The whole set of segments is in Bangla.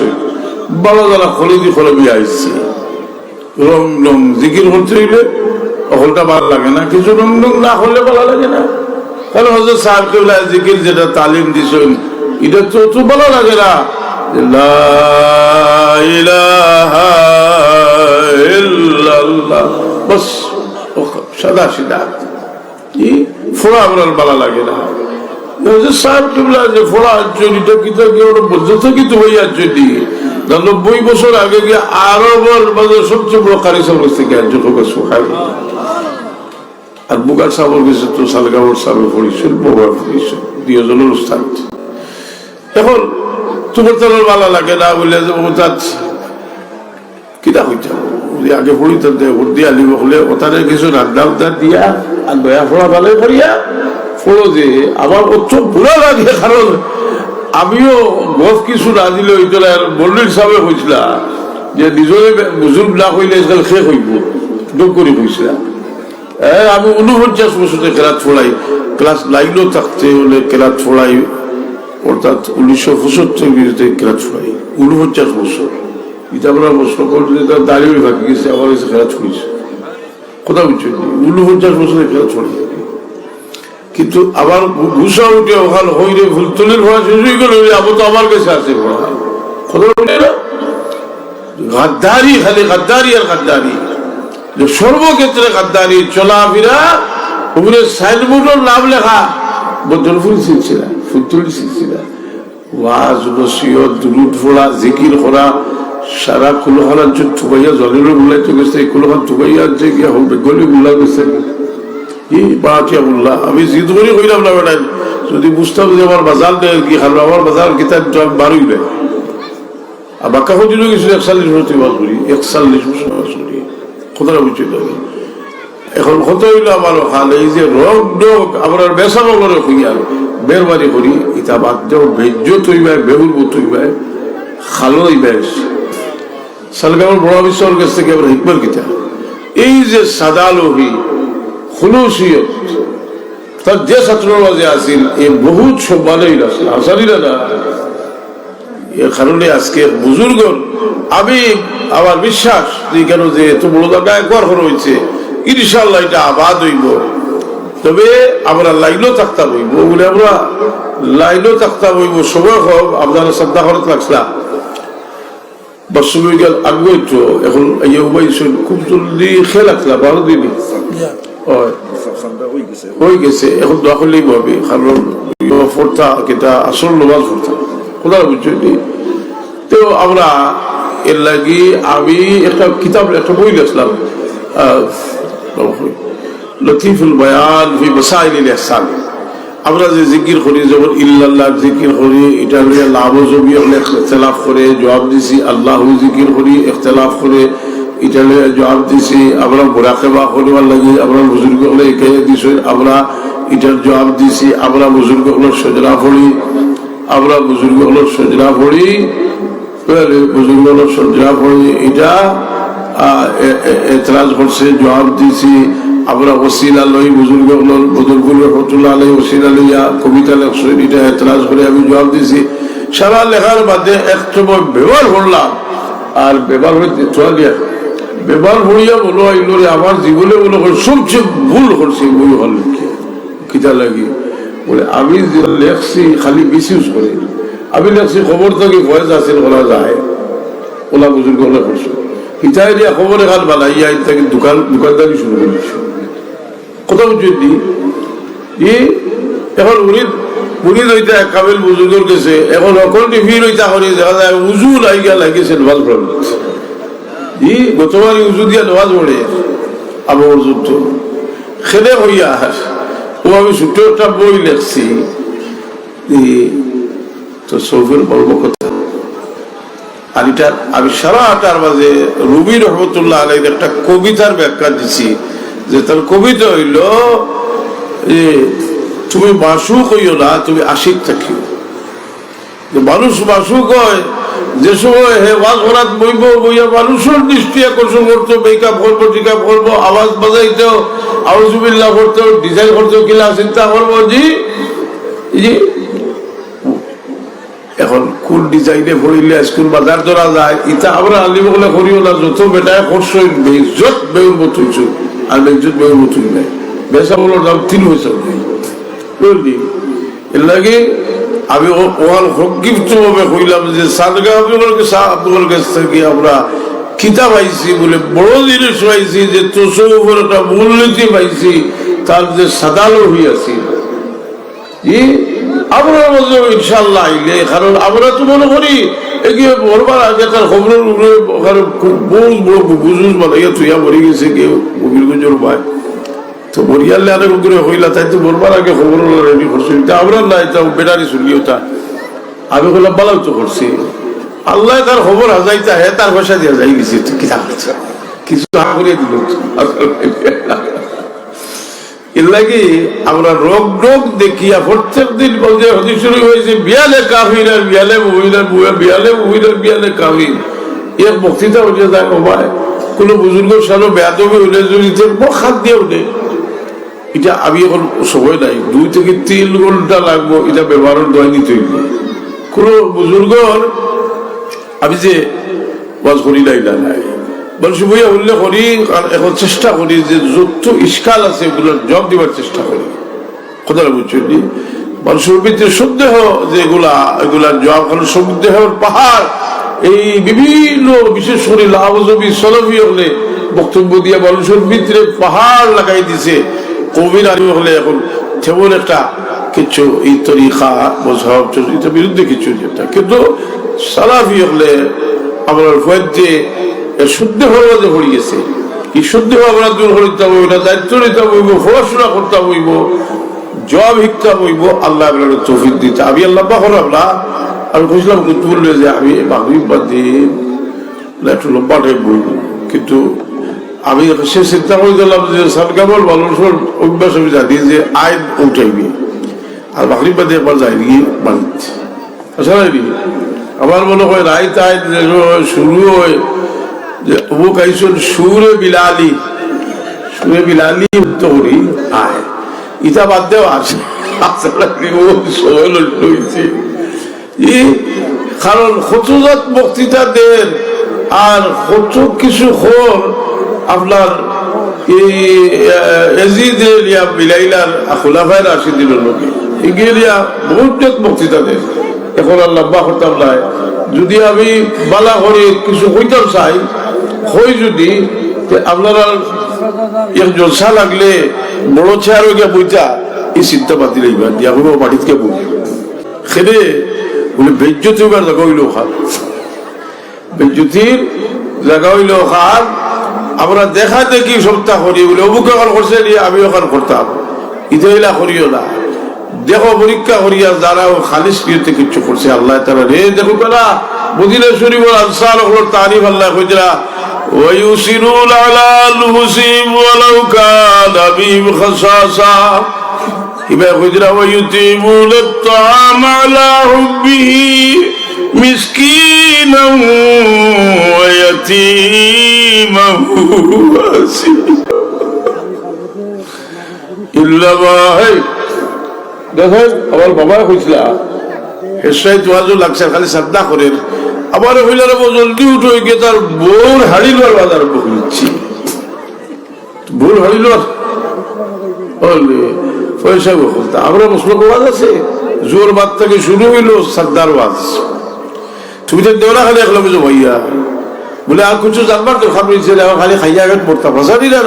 গেছে বড় যারা খলিদি খলবি আইসছে রং রং জিকির করতে হইলে অকলটা ভালো লাগে না, কিছু রং রং না করলে ভালো লাগে না। কারণ হজরত সাহেব কেবলা জিকির যেটা তালিম দিছেন, এটা তো তো ভালো লাগে না। বাস সাদা সিধা। কি? ফোড়া আপনার ভালো লাগে না। সাহেব কেবলা যে কি ওটা বুঝতে কিন্তু হইয়া চুরি নব্বই বছর আগে গিয়ে আরবের মাঝে সবচেয়ে বড় কারিসর বসতে গিয়ে যুবক সুখায় আর বুগার সাবর গেছে এখন তোমার তো ভালো লাগে না, বলে যে তার কিতা হইতাম আগে পড়িতাম দিয়া আলিব হলে ওখানে কিছু উদ্ধার দিয়া, আর দয়া ফোড়া ভালোই করিয়া ফোড়ো যে আমার অত বুড়া লাগে কারণ আমিও গছ কিছু না দিলে ওই তোলা মল্লির সাহেব হয়েছিলা যে নিজরে বুজুর্গ না হইলে শেষ হইব দুঃখ করে হ্যাঁ, আমি উনপঞ্চাশ বছরে কেরাত ফোড়াই ক্লাস লাইনও থাকতে হলে কেরাত ফোড়াই অর্থাৎ উনিশশো পঁচাত্তর বিরুদ্ধে কেরাত ফোড়াই উনপঞ্চাশ বছর এটা আমরা প্রশ্ন করলে তার দাঁড়িয়ে বাকি গেছে আমার কাছে কেরাত ছড়িয়েছে কথা বুঝছেন উনপঞ্চাশ বছরে কেরাত ছড়াই কিন্তু আবার ঘুষা উঠে ওখানে হইরে ফুলতলির ভরা শেষ হয়ে গেল আবার তো আমার কাছে আছে গাদ্দারি, খালি গাদ্দারি আর গাদ্দারি। সর্বক্ষেত্রে গাদ্দারি উপরে সাইনবোর্ডের নাম লেখা। বদরফুল সিলসিলা, ফুলতুলি সিলসিলা। ওয়াজ, নসিহত, দুরুদ ফোড়া জিকির করা, সারা কুলহান থুবাইয়া জলের গুলাইতে গেছে কুলহান থুবাইয়া যে গিয়া গলি গুলা গেছে। আমি জিদ করে কইলাম না বেটাই যদি বুঝতাম যে আমার বাজার কি খালো আমার বাজার কিতাব আমি বারোই দেয়। আর বাক্কা হচ্ছিল কিছু একচল্লিশ বছর তুই বাস করি, একচল্লিশ বছর বাস করি। কথাটা বুঝছি তো এখন কত হইল আমার হাল, এই যে রোগ ডোগ আমরা বেসা বগরে হইয়া বেরবারি করি ইটা বাদ দেও বেজ্য তৈবাই বেহুর তৈবাই খালো ইবাই সালগামর বড় বিশ্বর কাছ থেকে আমরা হিকমর গীতা এই যে সাদা লোহি খুলুসিয়ত। তার যে ছাত্ররা আসিল এ আসিল আসারিরা না এর কারণে আজকে বুজুর্গ আমি আমার বিশ্বাস কেন যে এত বড় একবার হয়েছে ইনশাল্লাহ এটা আবাদ হইব। তবে আমরা লাইনও থাকতাম হইব। বলে আমরা লাইনও থাকতাম হইব, সময় হোক, আপনারা শ্রদ্ধা করতে লাগছিলাম বর্ষময় গেল আগে এখন খুব জলদি খেয়ে লাগছিলাম বারো দিনই হয় গেছে এখন দোয়া করলেই হবে, কারণ ফোরতা কেটা আসল নমাজ ফোরতা কোথাও বুঝছ? তো আমরা এর লাগি আমি একটা কিতাব, একটা বই লিখলাম লতিফুল বয়ান ফি মাসাইল ইহসান আমরা যে জিকির করি, যেমন ইল্লাল্লাহ জিকির করি, এটা নিয়ে লাভ জমি হলে ইখতলাফ করে, জবাব দিছি, আল্লাহ জিকির করি ইখতলাফ করে নিয়ে জবাব দিছি, আমরা মোরাকেবা করবার লাগে, আমরা বুজুর্গ হলে একে দিছি, আমরা এটার জবাব দিছি, আমরা বুজুর্গ হলে সজরা পড়ি, আমরা বুজুর্গ হলে সজরা পড়ি বুজুর্গ হলে সজরা পড়ি, এটা এতরাজ করছে, জবাব দিছি, আমরা ওসিলা লই বুজুর্গ বুজুর্গুল রহমতুল্লাহ আলাই ওসিলা লইয়া কবিতা লেখছেন, এটা এতরাজ করে আমি জবাব দিছি। সারা লেখার বাদে এক সময় ব্যবহার করলাম, আর ব্যবহার হইতে চলিয়া ব্যবহার হইয়া বলো আইলো রে আমার জীবনে বলো সবচেয়ে ভুল করছে বই হল কিতা লাগি? বলে, আমি লেখছি, খালি মিসইউজ করে। আমি লেখছি, খবর থেকে, ভয়েস আসিল করা যায়। ওলা বুজুর্গ হলে করছ। হিতাই দিয়া খবর এখান বানাইয়া ইত্যাদি দোকান, দোকানদারি শুরু করে দিচ্ছে কথা নি ই, এখন উনি উনি রইতা কাবিল বুজুর্গর গেছে এখন অকল টিভি রইতা করে দেখা যায়, উজু লাইগা লাগিয়েছে নমাজ পড়ার ই গতবারই উজু দিয়া নমাজ পড়ে আবহাওয়ার যুদ্ধ। খেলে হইয়া ও আমি ছোট একটা বই লেখছি। তো সৌফের বলব কথা? আর এটা আমি সারা আটার মাঝে রুবি রহমতুল্লাহ আলাইর একটা কবিতার ব্যাখ্যা দিছি। যে তার কবিতা হইল যে তুমি মাসুক হইও না, তুমি আশিক থাকিও। মানুষ মাসুক হয়, যে সময় হে ওয়াজ ভরাত বইব, বইয়া মানুষের দৃষ্টি আকর্ষণ করতো মেকআপ করব টিকআপ করব, আওয়াজ বাজাইতো আউজুবিল্লাহ করতো ডিজাইন করতো কিলা চিন্তা করব জি? জি। এখন কোন ডিজাইনে ভরিলে স্কুল বাজার ধরা যায় ইটা আমরা আলিম বলে করিও না, যত বেটায় খরচ বেজত বেউর মতুইছো আর বেজত বেউর মতুই নাই। বেসা বলো দাম তিন নেই। বুঝলি? এর লাগে আমি ও- ওয়াল সংক্ষিপ্ত ভাবে কইলাম যে, সাদগা আপনাদের আপনাদের কাছ থেকে আমরা কিতাব পাইছি বলে বড় জিনিস পাইছি যে তোষের উপর একটা মূলনীতি পাইছি, তার যে সাদালো হইয়াছি জি আমরা মধ্যে ইনশাল্লাহ আইলে, কারণ আমরা তো মনে করি এগিয়ে বলবার আগে তার খবরের উপরে ওখানে ভাই তো বরিয়ালে আরে করে হইলা, তাই তো বলবার আগে খবর করছি আমরা নাই তা বেটারি শুনলি ওটা। আমি বললাম, বালাও তো করছি আল্লাহ তার খবর হাজাইতা, হে তার পয়সা দিয়া যাই গেছি কি কিছু করে দিল দেখিয়া দিন বিয়ালে বিয়ালে বিয়ালে বিয়ালে কোনো বুজুর্গ সালো বেয়াদবি হইলে যদি খাদ দিয়ে উঠে। এটা আমি এখন সময় নাই। দুই থেকে তিন ঘণ্টা লাগবো, এটা ব্যবহারের দয় নিতে কোনো বুজুর্গর, আমি যে বাস করি নাই, না, নাই। বলছি বইয়া উল্লেখ করি এখন চেষ্টা করি যে যত ইস্কাল আছে ওগুলোর জব দিবার চেষ্টা করি। কথাটা বুঝছি মানুষের ভিতরে সন্দেহ যেগুলা এগুলার জব কারণ সন্দেহের পাহাড়। এই বিভিন্ন, বিশেষ করে লাভজবি সলভি হলে বক্তব্য দিয়ে মানুষের ভিতরে পাহাড় লাগাই দিছে। কবির আলী হলে এখন তেমন একটা কিছু এই তরিকা, মজহব এটা বিরুদ্ধে কিছু যেটা কিন্তু সালাফি হলে আমরা ফয়েদে শুদ্ধ ভাবে যে গেছে এই শুদ্ধ ভাবনা দূর করিতে হইব না দায়িত্ব নিতে হইব পড়াশোনা করতে হইব জব শিখতে হইব আল্লাহ আপনার তৌফিক দিতে। আমি আল্লাহ বাহর আমরা আমি বুঝলাম কিন্তু বললে যে আমি মাগরিব বাদ না একটু লম্বা টাইম বলব। কিন্তু আমি সে চিন্তা করে দিলাম যে সরকার মানুষের অভ্যাস আমি জানি যে আইন উঠাইবি আর মাগরিব বাদে একবার যাইনি বাড়িতে। আমার মনে হয় রাইত আইন শুরু হয় যে অমুক আইসন সুরে বিলালি সুরে বিলালি তৈরি আয়। ইটা বাদ দেও আছে আসলে সময় নষ্ট হয়েছে ই, কারণ হতুজাত বক্তৃতা দেন আর হতু কিছু খোর আপনার বহুত বক্তৃতা দেন এখন আল্লাহ বা হতাম নাই যদি আমি বালা করে কিছু কইতাম চাই, হই যদি আপনারা জলসা লাগলে বড় চেয়ার হয়ে বইটা এই চিন্তা দিলে এবার দিয়া হইব বাড়িতে বই সেদে বলে বেজ্জতি এবার হইল খান জায়গা হইল আমরা দেখা দেখি সপ্তাহ করি বলে অমুক এখন করছে নিয়ে আমি ওখান করতাম ইতে হইলা করিও না দেখো পরীক্ষা করিয়া যারা খালিস নিয়তে কিছু করছে আল্লাহ তারা রে দেখো পেলা মদিনা শরীফ আনসার হলো তারিফ আল্লাহ কইরা ويسرون على أنفسهم ولو كان بهم خصاصة إذا قدر ويتيمون الطعام على حبه مسكينا ويتيما واسيرا إلا ما هي দেখেন আমার বাবা কইছিল হেসাই তোয়াজও লাগছে খালি শ্রদ্ধা করেন আমার হইলার জলদি উঠে গিয়ে তার বোর হাড়ি লোয়ার বাজার বকলিচ্ছি বোর হাড়ি লোয়ার পয়সা বকলতা আমরা মুসলিম ওয়াজ আছে জোর বাদ থেকে শুরু হইল সর্দার ওয়াজ তুমি তো দেওয়া খালি একলা বুঝো ভাইয়া বলে আর কিছু জানবার তো খাবি ছেলে খালি খাইয়া গেট পড়তাম হাজারি না।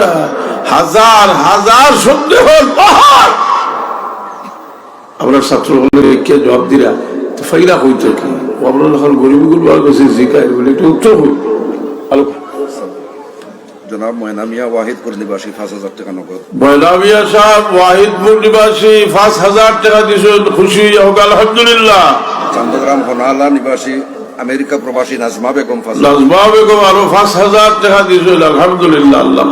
হাজার হাজার সন্দেহ পাহাড়! আমরা ছাত্র কে জবাব দিলা তো ফাইলা হইতো কি? আমরা যখন গরিবগুলো আর কাছে জিকাই বলে একটু উত্তর হই আলো। জনাব ময়না মিয়া ওয়াহিদপুর নিবাসী পাঁচ হাজার টাকা নগদ। ময়নামিয়া সাহেব ওয়াহিদপুর নিবাসী পাঁচ হাজার টাকা দিয়েছেন খুশি হোক আলহামদুলিল্লাহ। চন্দ্রগ্রাম হনালা নিবাসী আমেরিকা প্রবাসী নাজমা বেগম নাজমা বেগম আরও পাঁচ হাজার টাকা দিয়েছেন আলহামদুলিল্লাহ আল্লাহ।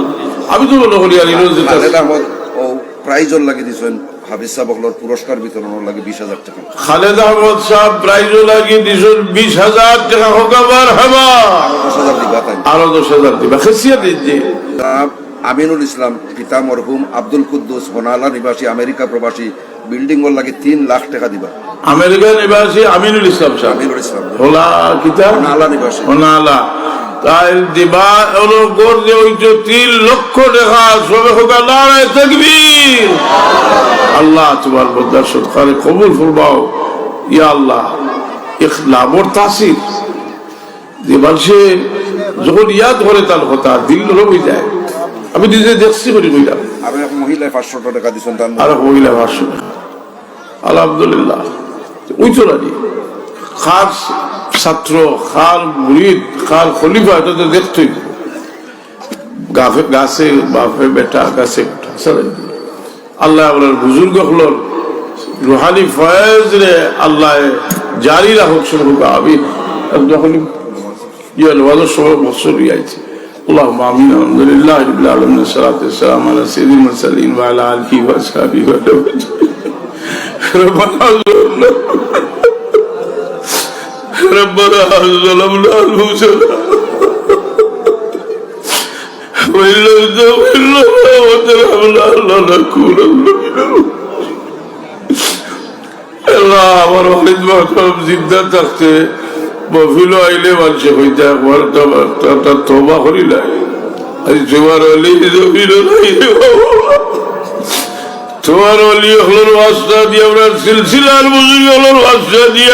আমি তো মনে করি আহমদ ও প্রাইজর লাগি দিছেন হাফিজ সাবকলর পুরস্কার বিতরণের লাগে বিশ হাজার টাকা। খালেদ আহমদ সাহেব প্রাইজও লাগিয়ে দিয়েছেন বিশ হাজার টাকা হোক আবার হেবা। দশ হাজার দিবা আরও দশ হাজার দিবা। খেসিয়া দিচ্ছি জনাব আমিনুল ইসলাম পিতা মরহুম আব্দুল কুদ্দুস হোনালা নিবাসী আমেরিকা প্রবাসী। বিল্ডিং ওর লাগে তিন লাখ টাকা দিবা। আমেরিকা নিবাসী আমিনুল ইসলাম সাহেব। আমিনুল ইসলাম। হোলা কিতা? হোনালা নিবাসী। হোনালা। তাই দিবা হলো গর্জে হইছে তিন লক্ষ টাকা সবে হোক নারায় তকবীর। আল্লাহ তোমার বদার সৎকারে কবুল ফুরবাও ইয়া আল্লাহ ইখলামর তাসির। যে মানুষে যখন ইয়াদ করে তার কথা দিল রবি যায়। আমি নিজে দেখছি করি কইলাম। আর এক মহিলায় পাঁচশো টাকা দিচ্ছেন তার আর এক মহিলা ভাষ্য আলহামদুলিল্লাহ। ওই তো রাজি। খার ছাত্র খার মুরিদ খার খলিফা এটা তো দেখতেই গাফে গাছে বাপে বেটা গাছে। আল্লাহ আপনার বুজুর্গ হলর রুহানি ফয়েজ রে আল্লাহ জারি রাখুক শুনুক আমি যখন ইয়ে নওয়াজের সময় বছর আইছে اللهم امين الحمد لله رب العالمين والصلاه والسلام على سيد المرسلين وعلى اله واصحابه وسلم ربنا ظلمنا ربنا ظلمنا انفسنا وإن لم تغفر لنا وترحمنا لنكونن من আল্লাহ আমার ওয়ালিদ মহতরম জিন্দা থাকতে মফিল আইলে মানুষে হইতে একবার তার তোবা করি নাই। তোমার অলি জমিল তোমার অলি হলোর ওয়াস্তা দিয়ে আমরা সিলসিলার বুঝি হলোর ওয়াস্তা দিয়ে